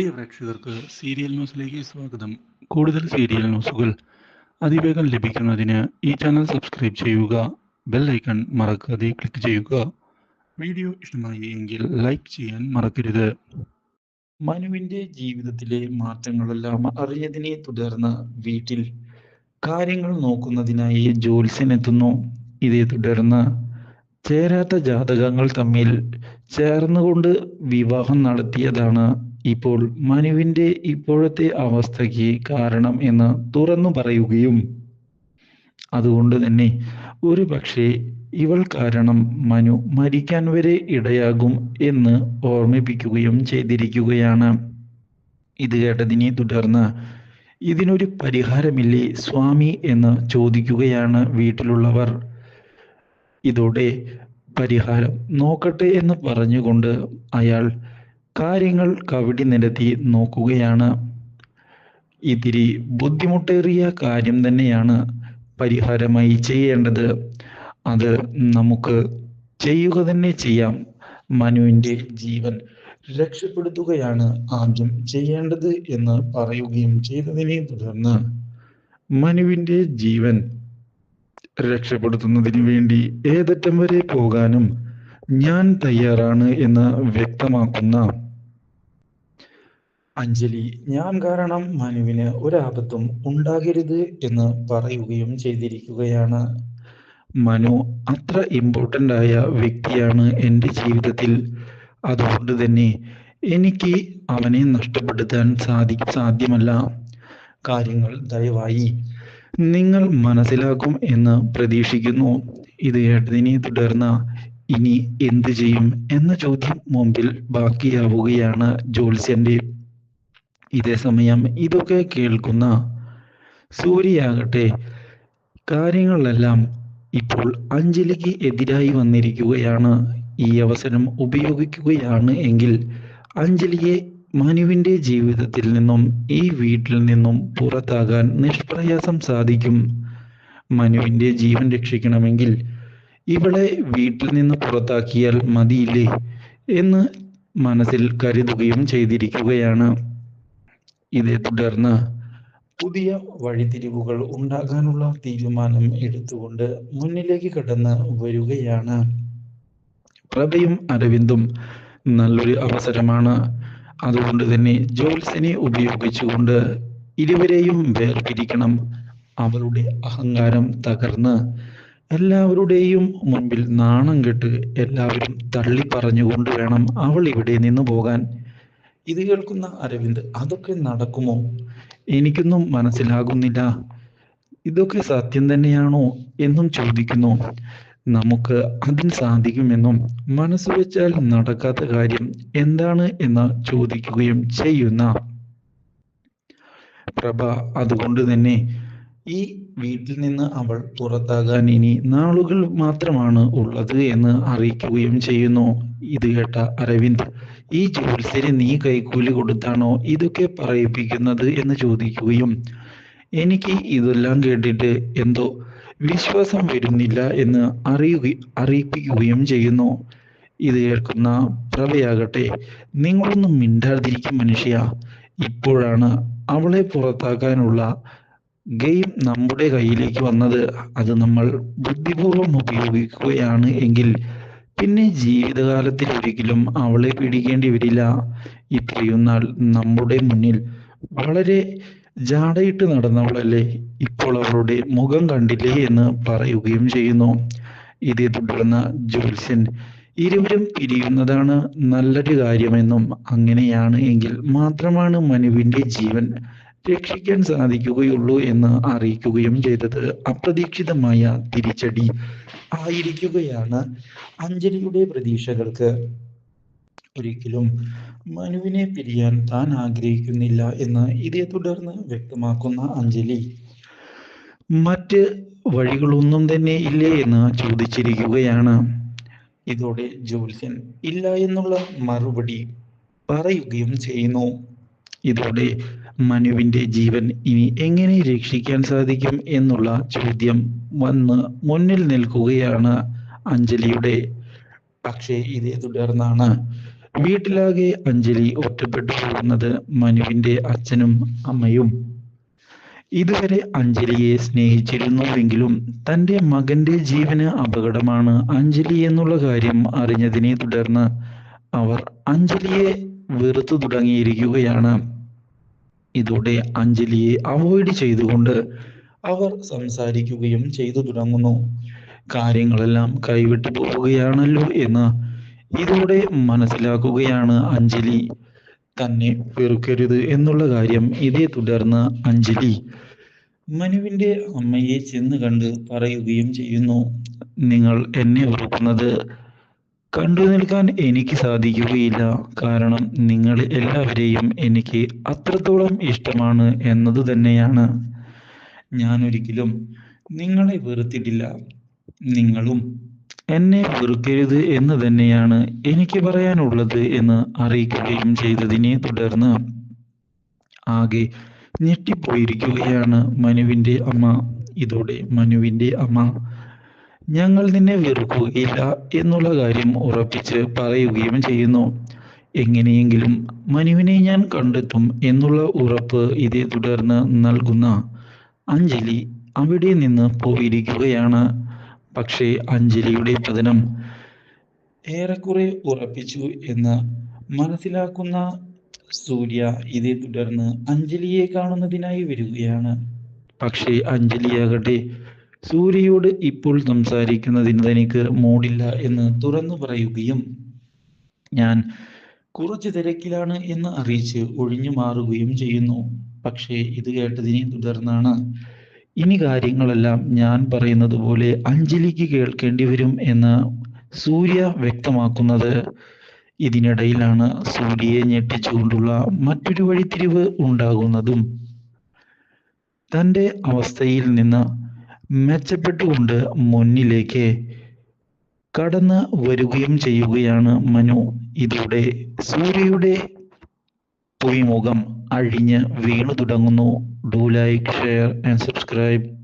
പ്രിയ പ്രേക്ഷകർക്ക് സീരിയൽ ന്യൂസിലേക്ക് സ്വാഗതം. കൂടുതൽ സീരിയൽ ന്യൂസുകൾ അതിവേഗം ലഭിക്കുന്നതിന് ഈ ചാനൽ സബ്സ്ക്രൈബ് ചെയ്യുക ബെൽ ഐക്കൺ മറക്കാതെ ക്ലിക്ക് ചെയ്യുക. വീഡിയോ ഇഷ്ടമായി എങ്കിൽ ലൈക്ക് ചെയ്യാൻ മറക്കരുത്. മനുവിന്റെ ജീവിതത്തിലെ മാറ്റങ്ങളെല്ലാം അറിഞ്ഞതിനെ തുടർന്ന് വീട്ടിൽ കാര്യങ്ങൾ നോക്കുന്നതിനായി ജോത്സ്യനെത്തുന്നു ഇതേ തുടർന്ന് ചേരാത്ത ജാതകങ്ങൾ തമ്മിൽ ചേർന്നുകൊണ്ട് വിവാഹം നടത്തിയതാണ് ഇപ്പോൾ മനുവിന്റെ ഇപ്പോഴത്തെ അവസ്ഥയ്ക്ക് കാരണം എന്ന് തുറന്നു പറയുകയും അതുകൊണ്ട് തന്നെ ഒരു പക്ഷേ ഇവൾ കാരണം മനു മരിക്കാൻ വരെ ഇടയാകും എന്ന് ഓർമ്മിപ്പിക്കുകയും ചെയ്തിരിക്കുകയാണ്. ഇത് കേട്ടതിനെ തുടർന്ന് ഇതിനൊരു പരിഹാരമില്ലേ സ്വാമി എന്ന് ചോദിക്കുകയാണ് വീട്ടിലുള്ളവർ. ഇതോടെ പരിഹാരം നോക്കട്ടെ എന്ന് പറഞ്ഞുകൊണ്ട് അയാൾ കാര്യങ്ങൾ കവിടി നിരത്തി നോക്കുകയാണ്. ഇതിരി ബുദ്ധിമുട്ടേറിയ കാര്യം തന്നെയാണ് പരിഹാരമായി ചെയ്യേണ്ടത്. അത് നമുക്ക് ചെയ്യുക തന്നെ ചെയ്യാം. മനുവിന്റെ ജീവൻ രക്ഷപ്പെടുത്തുകയാണ് ആദ്യം ചെയ്യേണ്ടത് എന്ന് പറയുകയും ചെയ്തതിനെ തുടർന്ന് മനുവിന്റെ ജീവൻ രക്ഷപ്പെടുത്തുന്നതിന് വേണ്ടി ഏതറ്റം വരെ പോകാനും ഞാൻ തയ്യാറാണ് എന്ന് വ്യക്തമാക്കുന്ന അഞ്ജലി ഞാൻ കാരണം മനുവിന് ഒരാപത്തും ഉണ്ടാകരുത് എന്ന് പറയുകയും ചെയ്തിരിക്കുകയാണ്. മനു അത്ര ഇമ്പോർട്ടന്റ് ആയ വ്യക്തിയാണ് എന്റെ ജീവിതത്തിൽ. അതുകൊണ്ട് തന്നെ എനിക്ക് അവനെ നഷ്ടപ്പെടുത്താൻ സാധി സാധ്യമല്ല. കാര്യങ്ങൾ ദയവായി നിങ്ങൾ മനസ്സിലാക്കും എന്ന് പ്രതീക്ഷിക്കുന്നു. ഇത് കേട്ടതിനെ തുടർന്ന് ഇനി എന്ത് ചെയ്യും എന്ന ചോദ്യം മുമ്പിൽ ബാക്കിയാവുകയാണ് ജ്യോത്സ്യന്റെ ഇതേ സമയം ഇതൊക്കെ കേൾക്കുന്ന സൂര്യയാകട്ടെ കാര്യങ്ങളെല്ലാം ഇപ്പോൾ അഞ്ജലിക്ക് എതിരായി വന്നിരിക്കുകയാണ്. ഈ അവസരം ഉപയോഗിക്കുകയാണ് എങ്കിൽ അഞ്ജലിയെ മനുവിന്റെ ജീവിതത്തിൽ നിന്നും ഈ വീട്ടിൽ നിന്നും പുറത്താകാൻ നിഷ്പ്രയാസം സാധിക്കും. മനുവിന്റെ ജീവൻ രക്ഷിക്കണമെങ്കിൽ ഇവളെ വീട്ടിൽ നിന്ന് പുറത്താക്കിയാൽ മതിയില്ലേ എന്ന് മനസ്സിൽ കരുതുകയും ചെയ്തിരിക്കുകയാണ്. ഇതേ തുടർന്ന് പുതിയ വഴിതിരിവുകൾ ഉണ്ടാകാനുള്ള തീരുമാനം എടുത്തുകൊണ്ട് മുന്നിലേക്ക് കടന്ന് വരികയാണ്. പ്രഭയും അരവിന്ദും നല്ലൊരു അവസരമാണ്. അതുകൊണ്ട് തന്നെ ജോൽസിനെ ഉപയോഗിച്ചുകൊണ്ട് ഇരുവരെയും വേർപിരിക്കണം. അവരുടെ അഹങ്കാരം തകർന്ന് എല്ലാവരുടെയും മുൻപിൽ നാണം കെട്ട് എല്ലാവരും തള്ളി പറഞ്ഞുകൊണ്ട് വേണം അവൾ ഇവിടെ നിന്ന് പോകാൻ. ഇത് കേൾക്കുന്ന അരവിന്ദ് അതൊക്കെ നടക്കുമോ? എനിക്കൊന്നും മനസ്സിലാകുന്നില്ല. ഇതൊക്കെ സത്യം തന്നെയാണോ എന്നും ചോദിക്കുന്നു. നമുക്ക് അതിന് സാധിക്കുമെന്നും മനസ്സ് വെച്ചാൽ നടക്കാത്ത കാര്യം എന്താണ് എന്ന് ചോദിക്കുകയും ചെയ്യുന്ന പ്രഭ അതുകൊണ്ട് തന്നെ ഈ വീട്ടിൽ നിന്ന് അവൾ പുറത്താകാൻ ഇനി നാളുകൾ മാത്രമാണ് ഉള്ളത് എന്ന് അറിയിക്കുകയും ചെയ്യുന്നു. ഇത് കേട്ട അരവിന്ദ് ഈ ജോത്സ്യന് നീ കൈക്കൂലി കൊടുത്താണോ ഇതൊക്കെ പറയിപ്പിക്കുന്നത്? എന്ന് ചോദിക്കുകയും എനിക്ക് ഇതെല്ലാം കേട്ടിട്ട് എന്തോ വിശ്വാസം വരുന്നില്ല എന്ന് അറിയുക അറിയിപ്പിക്കുകയും ചെയ്യുന്നു. ഇത് കേൾക്കുന്ന പ്രഭയാകട്ടെ നിങ്ങളൊന്നും മിണ്ടാതിരിക്കും മനുഷ്യ. ഇപ്പോഴാണ് അവളെ പുറത്താക്കാനുള്ള ഗെയിം നമ്മുടെ കയ്യിലേക്ക് വന്നത്. അത് നമ്മൾ ബുദ്ധിപൂർവം ഉപയോഗിക്കുകയാണ് എങ്കിൽ പിന്നെ ജീവിതകാലത്തിൽ ഒരിക്കലും അവളെ പിടിക്കേണ്ടി വരില്ല. ഇത്രയും നാൾ നമ്മുടെ മുന്നിൽ വളരെ ജാടയിട്ട് നടന്നവളല്ലേ ഇപ്പോൾ അവളുടെ മുഖം കണ്ടില്ലേ എന്ന് പറയുകയും ചെയ്യുന്നു. ഇതേ തുടർന്ന് ജോത്സ്യൻ ഇരുവരും പിരിയുന്നതാണ് നല്ലൊരു കാര്യമെന്നും അങ്ങനെയാണ് എങ്കിൽ മാത്രമാണ് മനുവിന്റെ ജീവൻ രക്ഷിക്കാൻ സാധിക്കുകയുള്ളൂ എന്ന് അറിയിക്കുകയും ചെയ്തത് അപ്രതീക്ഷിതമായ തിരിച്ചടി ആയിരിക്കുകയാണ്. അഞ്ജലിയുടെ പ്രതീക്ഷകൾക്ക് ഒരിക്കലും മനുവിനെ പിരിയാൻ താൻ ആഗ്രഹിക്കുന്നില്ല എന്ന് ഇതേ തുടർന്ന് വ്യക്തമാക്കുന്ന അഞ്ജലി മറ്റ് വഴികളൊന്നും തന്നെ ഇല്ലേ എന്ന് ചോദിച്ചിരിക്കുകയാണ്. ഇതോടെ ജോത്സ്യൻ ഇല്ല എന്നുള്ള മറുപടി പറയുകയും ചെയ്യുന്നു. ഇതോടെ മനുവിന്റെ ജീവൻ ഇനി എങ്ങനെ രക്ഷിക്കാൻ സാധിക്കും എന്നുള്ള ചോദ്യം വന്ന് മുന്നിൽ നിൽക്കുകയാണ് അഞ്ജലിയുടെ. പക്ഷേ ഇതേ തുടർന്നാണ് വീട്ടിലാകെ അഞ്ജലി ഒറ്റപ്പെട്ടു പോകുന്നത് മനുവിന്റെ അച്ഛനും അമ്മയും. ഇതുവരെ അഞ്ജലിയെ സ്നേഹിച്ചിരുന്നുവെങ്കിലും തന്റെ മകന്റെ ജീവന് അപകടമാണ് അഞ്ജലി എന്നുള്ള കാര്യം അറിഞ്ഞതിനെ തുടർന്ന് അവർ അഞ്ജലിയെ വെറുത്തു തുടങ്ങിയിരിക്കുകയാണ്. ഇതോടെ അഞ്ജലിയെ അവോയ്ഡ് ചെയ്തുകൊണ്ട് അവർ സംസാരിക്കുകയും ചെയ്തു തുടങ്ങുന്നു. കാര്യങ്ങളെല്ലാം കൈവിട്ടു പോവുകയാണല്ലോ എന്ന് ഇതോടെ മനസ്സിലാക്കുകയാണ് അഞ്ജലി. തന്നെ വെറുക്കരുത് എന്നുള്ള കാര്യം ഇതേ തുടർന്ന് അഞ്ജലി മനുവിന്റെ അമ്മയെ ചെന്ന് കണ്ട് പറയുകയും ചെയ്യുന്നു. നിങ്ങൾ എന്നെ വെറുക്കുന്നത് കണ്ടു നിൽക്കാൻ എനിക്ക് സാധിക്കുകയില്ല. കാരണം നിങ്ങൾ എല്ലാവരെയും എനിക്ക് അത്രത്തോളം ഇഷ്ടമാണ് എന്നത് തന്നെയാണ്. ഞാൻ ഒരിക്കലും നിങ്ങളെ വെറുത്തിട്ടില്ല. നിങ്ങളും എന്നെ വെറുക്കരുത് എന്ന് തന്നെയാണ് എനിക്ക് പറയാനുള്ളത് എന്ന് അറിയിക്കുകയും ചെയ്തതിനെ തുടർന്ന് ആകെ ഞെട്ടിപ്പോയിരിക്കുകയാണ് മനുവിന്റെ അമ്മ. ഇതോടെ മനുവിന്റെ അമ്മ ഞങ്ങൾ നിന്നെ വെറുക്കുകയില്ല എന്നുള്ള കാര്യം ഉറപ്പിച്ച് പറയുകയും ചെയ്യുന്നു. എങ്ങനെയെങ്കിലും മനുവിനെ ഞാൻ കണ്ടെത്തും എന്നുള്ള ഉറപ്പ് ഇതേ തുടർന്ന് നൽകുന്ന അഞ്ജലി അവിടെ നിന്ന് പോയിരിക്കുകയാണ്. പക്ഷേ അഞ്ജലിയുടെ പതനം ഏറെക്കുറെ ഉറപ്പിച്ചു എന്ന് മനസ്സിലാക്കുന്ന സൂര്യ ഇതേ തുടർന്ന് അഞ്ജലിയെ കാണുന്നതിനായി വരികയാണ്. പക്ഷേ അഞ്ജലിയാകട്ടെ സൂര്യയോട് ഇപ്പോൾ സംസാരിക്കുന്നതിന് തനിക്ക് മൂടില്ല എന്ന് തുറന്നു പറയുകയും ഞാൻ കുറച്ച് തിരക്കിലാണ് എന്ന് അറിയിച്ച് ഒഴിഞ്ഞു മാറുകയും ചെയ്യുന്നു. പക്ഷേ ഇത് കേട്ടതിനെ തുടർന്നാണ് ഇനി കാര്യങ്ങളെല്ലാം ഞാൻ പറയുന്നത് പോലെ അഞ്ജലിക്ക് കേൾക്കേണ്ടി വരും എന്ന് സൂര്യ വ്യക്തമാക്കുന്നത്. ഇതിനിടയിലാണ് സൂര്യയെ ഞെട്ടിച്ചുകൊണ്ടുള്ള മറ്റൊരു വഴിത്തിരിവ് ഉണ്ടാകുന്നതും. തന്റെ അവസ്ഥയിൽ നിന്ന് മെച്ചപ്പെട്ടുകൊണ്ട് മുന്നിലേക്ക് കടന്ന് വരികയും ചെയ്യുകയാണ് മനു. ഇതോടെ സൂര്യയുടെ പൊയ്മുഖം അഴിഞ്ഞ് വീണു തുടങ്ങുന്നു. Do like share and subscribe